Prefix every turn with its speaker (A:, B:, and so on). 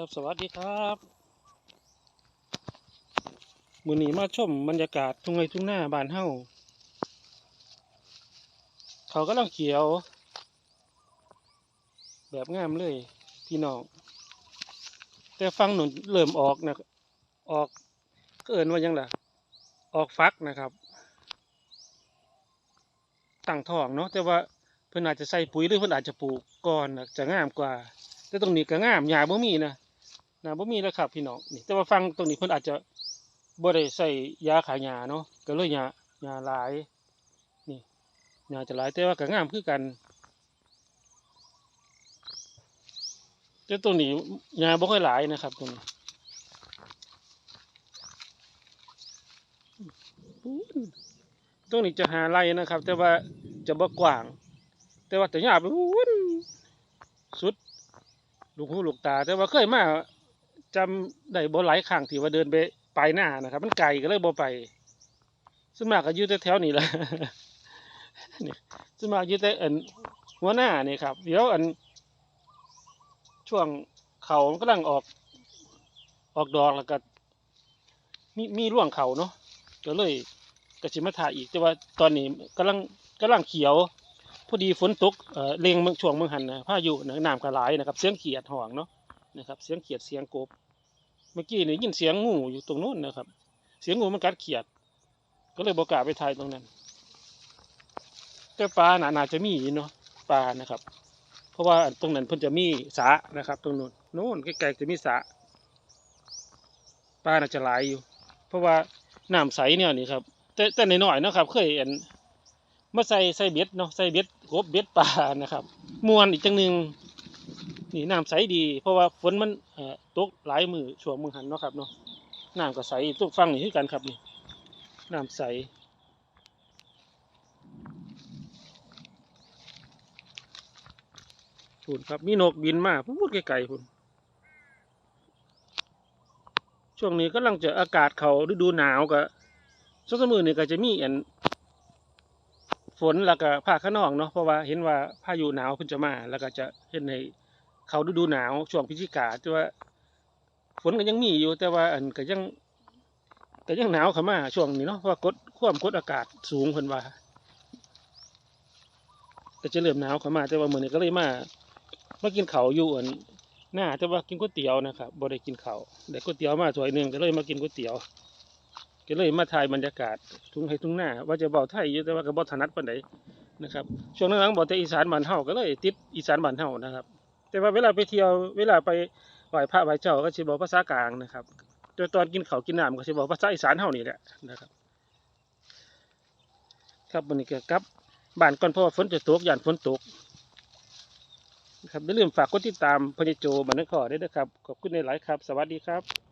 A: ครับสวัสดีครับมือหนีมาชมบรรยากาศทุ่งไร่ทุ่งนาบานเฮาเขากำลังเขียว แบบงามเลยพี่น้องแต่ฟังหนุนเริ่มออกนะออกก็เอินว่ายังล่ะ ออกฟักนะครับตั้งท้องเนาะแต่ว่าเพิ่อนอาจจะใส่ปุ๋ยหรือเพิ่อนอาจจะปลูกก่อนนะจะงามกว่าแต่ตรงนี้ก็งามหญ้าบ่มีนะ หญ้าบ่มีแล้วครับพี่น้องนี่แต่ว่าฟังตรงนี้เพิ่นอาจจะบ่ได้ใส่ยาขายหญ้าเนาะก็เลยหญ้าหญ้าหลายนี่หญ้าจะหลายแต่ว่าก็งามคือกันแต่ตรงนี้หญ้าบ่ค่อยหลายนะครับตรงนี้ตรงนี้จะหาไร่นะครับ แต่ว่าจะบ่กว้าง แต่ว่าแต่หญ้าไปวุ้นสุดลูกหูลูกตา แต่ว่าเคยมา จำได้บ่หลายครั้งที่ว่าเดินไปปลายหน้านะครับ มันไกลก็เลยบ่ไปส่วนมากก็อยู่แต่แถวนี้แหละนี่ส่วนมากอยู่แต่อันหัวหน้านี่ครับ เดี๋ยวอัน ช่วงเขามันกำลังออก ออกดอกแล้วก็มีมีร่วงเขาเนาะก็เลยก็สิมาถ่ายอีกแต่ว่าตอนนี้กำลังกำลังเขียวพอดีฝนตกเอ่อเลงเมืองช่วงเมืองหันนะพายุนะน้ำกระไหลนะครับ เสียงเขียดห่องเนาะ นะครับ เสียงเขียดเสียงกบ เมื่อกี้นี่ยินเสียงงูอยู่ตรงนู้นนะครับ เสียงงูมันกัดเขียด ก็เลยบอกกาไปถ่ายตรงนั้น แต่ปลาหนาน่าจะมีเนาะปลานะครับ เพราะว่าตรงนั้นเพิ่นจะมีสระนะครับ ตรงนู้นนู้นใกล้ๆจะมีสระปลาน่าจะหลายอยู่ เพราะว่าน้ำใสเนี่ยนี่ครับ แต่แต่น้อยๆนะครับ เคยเห็นมาใส่ใส่เบ็ดเนาะใส่เบ็ดกบเบ็ดปลานะครับมวนอีกจังหนึ่ง นี่น้ำใสดี เพราะว่าฝนมันตกหลายมือช่วงมือหันเนาะครับเนาะน้ำก็ใสทุกฟังนี่คือกันครับนี่น้ำใสพุ่นครับมีนกบินมาพูดไกลๆพุ่นช่วงนี้กำลังจะอากาศเขาฤดูหนาวก็สักมือนี่ก็จะมีอันฝนแล้วก็ภาคข้างนอกเนาะเพราะว่าเห็นว่าพายุหนาวเพิ่นจะมา แล้วก็จะเห็นใน เขาฤดูหนาวช่วงพฤศจิกาแต่ว่าฝนก็ยังมีอยู่ แต่ว่าอันก็ยังก็ยังหนาวเข้ามาช่วงนี้เนาะเพราะว่ากดความกดอากาศสูงเพิ่นว่าก็จะเริ่มหนาวเข้ามา แต่ว่ามื้อนี้ก็เลยมามากินเขาอยู่อันหน้าแต่ว่ากินก๋วยเตี๋ยวนะครับบ่ได้กินเขาวได้ก๋วยเตี๋ยวมาถ้วยหนึงก็เลยมากินก๋วยเตี๋ยวก็เลยมาถ่ายบรรยากาศทุ่งไห้ทุ่งหน้า ว่าจะเบาไทยอยู่แต่ว่าก็บ่ถนัดปานใดนะครับช่วงหลังๆบอกแต่อีสานบ้านเฮาก็เลยติดอีสานบ้านเฮานะครับ แต่ว่าเวลาไปเที่ยวเวลาไปไหว้พระไหว้เจ้าก็สิบอกภาษากลางนะครับแต่ตอนกินข้าวกินน้ำก็สิบอกภาษาอีสานเฮานี่แหละนะครับ ครับวันนี้ก็กลับบ้านก่อนเพราะว่าฝนจะตกย่านฝนตกนะครับอย่าลืมฝากกดติดตามพญโจบันทึกขอด้วยนะครับขอบคุณในหลายครับ สวัสดีครับ